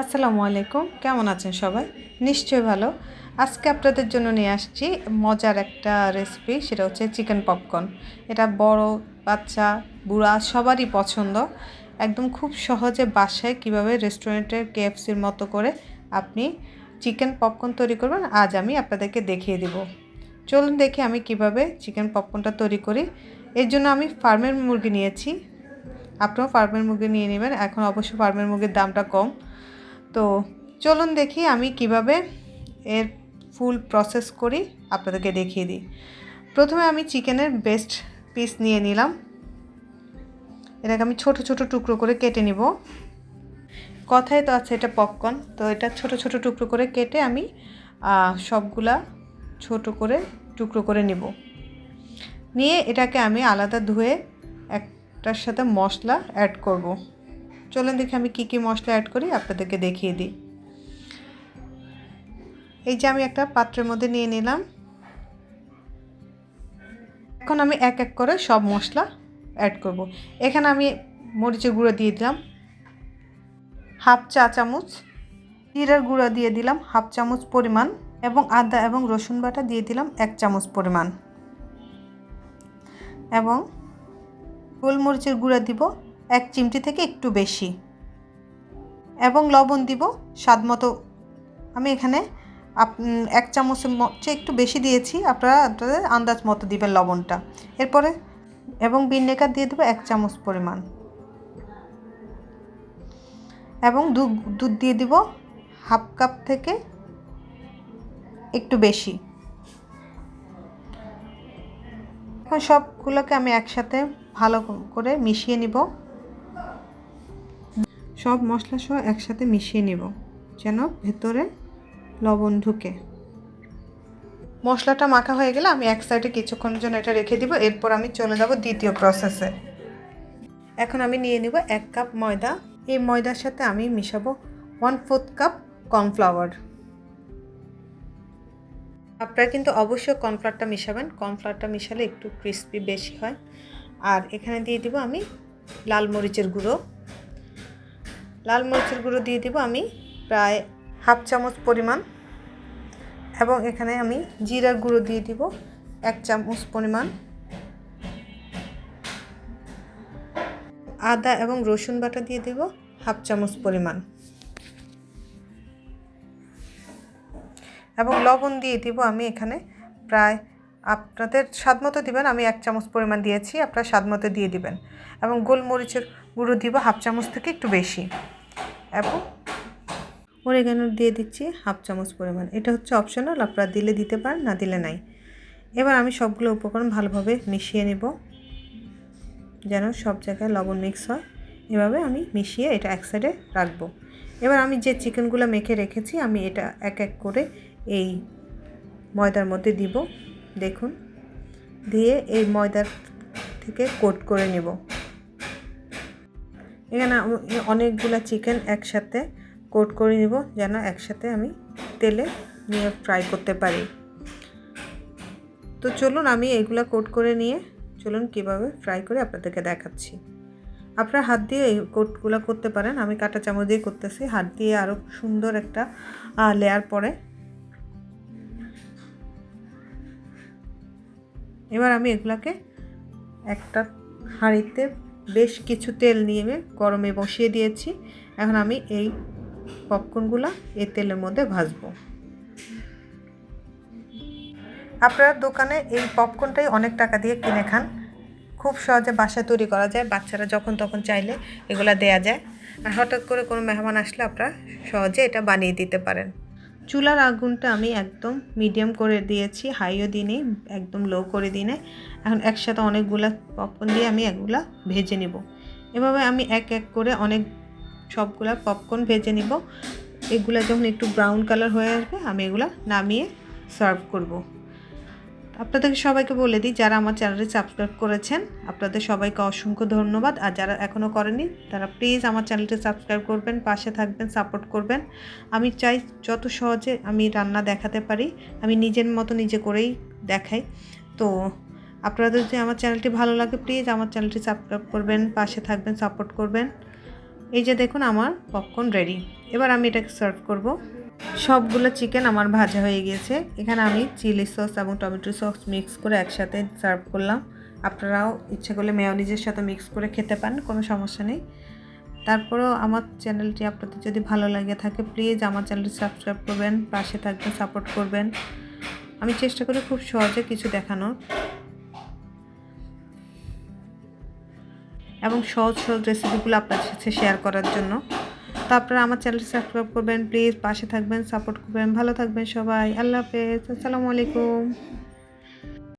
আসসালামু আলাইকুম। কেমন আছেন সবাই? নিশ্চয়ই ভালো। আজকে আপনাদের জন্য নিয়ে আসছি মজার একটা রেসিপি সেটা হচ্ছে চিকেন পপকর্ন এটা বড়, বাচ্চা, বুড়া, সবারই পছন্দ। একদম খুব সহজে বাসায় কীভাবে রেস্টুরেন্টের কেএফসির মতো করে আপনি চিকেন পপকর্ন তৈরি করবেন, আজ আমি আপনাদেরকে দেখিয়ে দেব। চলুন দেখি আমি কীভাবে চিকেন পপকর্নটা তৈরি করি। এর জন্য আমি ফার্মের মুরগি নিয়েছি। আপনারাও ফার্মের মুরগি নিয়ে নেবেন। এখন অবশ্য ফার্মের মুরগির দামটা কম। তো চলুন দেখি আমি কীভাবে এর ফুল প্রসেস করি, আপনাদেরকে দেখিয়ে দিই। প্রথমে আমি চিকেনের বেস্ট পিস নিয়ে নিলাম। এটাকে আমি ছোট ছোট টুকরো করে কেটে নিব। কথায় তো আছে এটা পপকর্ন তো এটা ছোট ছোট টুকরো করে কেটে আমি সবগুলা ছোট করে টুকরো করে নিব। নিয়ে এটাকে আমি আলাদা ধুয়ে একটার সাথে মশলা অ্যাড করব। চলেন দেখি আমি কী কী মশলা অ্যাড করি, আপনাদেরকে দেখিয়ে দিই। এই যে আমি একটা পাত্রের মধ্যে নিয়ে নিলাম। এখন আমি এক এক করে সব মশলা অ্যাড করব। এখানে আমি মরিচের গুঁড়ো দিয়ে দিলাম, হাফ চা চামচ, জিরার গুঁড়ো দিয়ে দিলাম হাফ চামচ পরিমাণ এবং আদা এবং রসুন বাটা দিয়ে দিলাম এক চামচ পরিমাণ। এবং গোলমরিচের গুঁড়া দিব এক চিমটি থেকে একটু বেশি। এবং লবণ দিব স্বাদ মতো। আমি এখানে এক চামচের চেয়ে একটু বেশি দিয়েছি। আপনারা আপনাদের আন্দাজ মতো দিবেন লবণটা। এরপরে এবং ভিনেগার দিয়ে দেবো এক চামচ পরিমাণ। এবং দুধ দুধ দিয়ে দিব হাফ কাপ থেকে একটু বেশি। এখন সবগুলোকে আমি একসাথে ভালো করে মিশিয়ে নিব। সব মশলা সহ একসাথে মিশিয়ে নিব, যেন ভেতরে লবণ ঢুকে। মশলাটা মাখা হয়ে গেলে আমি এক সাইডে কিছুক্ষণের জন্য এটা রেখে দিব, এরপর আমি চলে যাব দ্বিতীয় প্রসেসে এখন আমি নিয়ে নিব এক কাপ ময়দা। এই ময়দার সাথে আমি মিশাবো ওয়ান ফোর্থ কাপ কর্নফ্লাওয়ার আপনারা কিন্তু অবশ্যই কর্নফ্লাওয়ারটা মিশাবেন। কর্নফ্লাওয়ারটা মিশালে একটু ক্রিস্পি বেশি হয়। আর এখানে দিয়ে দিব আমি লাল মরিচের গুঁড়ো। লাল মরিচের গুঁড়ো দিয়ে দিব আমি প্রায় হাফ চামচ পরিমাণ এবং এখানে আমি জিরার গুঁড়ো দিয়ে দিব এক চামচ পরিমাণ। আদা এবং রসুন বাটা দিয়ে দিব হাফ চামচ পরিমাণ। এবং লবণ দিয়ে দিব আমি এখানে প্রায় আপনাদের স্বাদ মতো দিবেন, আমি এক চামচ পরিমাণ দিয়েছি, আপনারা স্বাদ মতো দিয়ে দিবেন। এবং গোলমরিচের গুঁড়ো দিব হাফ চামচ থেকে একটু বেশি। এবং ওরেগানো দিয়ে দিচ্ছি হাফ চামচ পরিমাণ। এটা হচ্ছে অপশনাল আপনারা দিলে দিতে পারেন, না দিলে নাই। এবার আমি সবগুলো উপকরণ ভালোভাবে মিশিয়ে নেব, যেন সব জায়গায় লবণ মিক্স হয়। এভাবে আমি মিশিয়ে এটা এক সাইডে রাখব। এবার আমি যে চিকেনগুলো মেখে রেখেছি, আমি এটা এক এক করে এই ময়দার মধ্যে দিব। দেখুন, দিয়ে এই ময়দার থেকে কোট করে নেব। এখানে অনেকগুলো চিকেন একসাথে কোট করে নেব, যেন একসাথে আমি তেলে নিয়ে ফ্রাই করতে পারি। তো চলুন আমি এগুলো কোট করে নিয়ে চলুন কীভাবে ফ্রাই করে আপনাদেরকে দেখাচ্ছি। আপনার হাত দিয়ে এই কোটগুলো করতে পারেন, আমি কাটা চামচ দিয়ে করতেছি, হাত দিয়ে আরও সুন্দর একটা লেয়ার পরে এবার আমি এগুলাকে একটা হাঁড়িতে বেশ কিছু তেল নিয়ে গরমে বসিয়ে দিয়েছি। এখন আমি এই পপকর্নগুলো এই তেলের মধ্যে ভাজবো। আপনার দোকানে এই পপকর্নটাই অনেক টাকা দিয়ে কিনে খান। খুব সহজে বাসা তৈরি করা যায়, বাচ্চারা যখন তখন চাইলে এগুলো দেয়া যায়। আর হঠাৎ করে কোনো মেহমান আসলে আপনারা সহজে এটা বানিয়ে দিতে পারেন। চুলার আগুনটা আমি একদম মিডিয়াম করে দিয়েছি হাইও দিনে একদম লো করে দিনে এখন একসাথে অনেকগুলা পপকর্ন দিয়ে আমি এগুলা ভেজে নিব। এভাবে আমি এক এক করে অনেক সবগুলা পপকর্ন ভেজে নিব। এগুলা যখন একটু ব্রাউন কালার হয়ে আসবে, আমি এগুলা নামিয়ে সার্ভ করব। আপনাদেরকে সবাইকে বলে দিই, যারা আমার চ্যানেলে সাবস্ক্রাইব করেছেন, আপনাদের সবাইকে অসংখ্য ধন্যবাদ। আর যারা এখনও করেনি তারা প্লিজ আমার চ্যানেলটি সাবস্ক্রাইব করবেন, পাশে থাকবেন, সাপোর্ট করবেন। আমি চাই যত সহজে আমি রান্না দেখাতে পারি, আমি নিজের মতো নিজে করেই দেখাই। তো আপনাদের যদি আমার চ্যানেলটি ভালো লাগে, প্লিজ আমার চ্যানেলটি সাবস্ক্রাইব করবেন, পাশে থাকবেন, সাপোর্ট করবেন। এই যে দেখুন, আমার পপকর্ন রেডি এবার আমি এটাকে সার্ভ করব। সবগুলো চিকেন আমার ভাজা হয়ে গিয়েছে। এখানে আমি চিলি সস এবং টমেটো সস মিক্স করে একসাথে সার্ভ করলাম। আপনারাও ইচ্ছে করলে মেয়নিজের সাথে মিক্স করে খেতে পান কোনো সমস্যা নেই। তারপরেও আমার চ্যানেলটি আপনাদের যদি ভালো লাগে থাকে প্লিজ আমার চ্যানেলটি সাবস্ক্রাইব করবেন, পাশে থাকবেন সাপোর্ট করবেন। আমি চেষ্টা করি খুব সহজে কিছু দেখানোর। এবং সহজ সহজ রেসিপিগুলো আপনার সাথে শেয়ার করার জন্য। তো আপনারা আমার চ্যানেলটি সাবস্ক্রাইব করবেন প্লিজ পাশে থাকবেন সাপোর্ট করবেন, ভালো থাকবেন সবাই, আল্লাহ হাফেজ, আসসালামু আলাইকুম।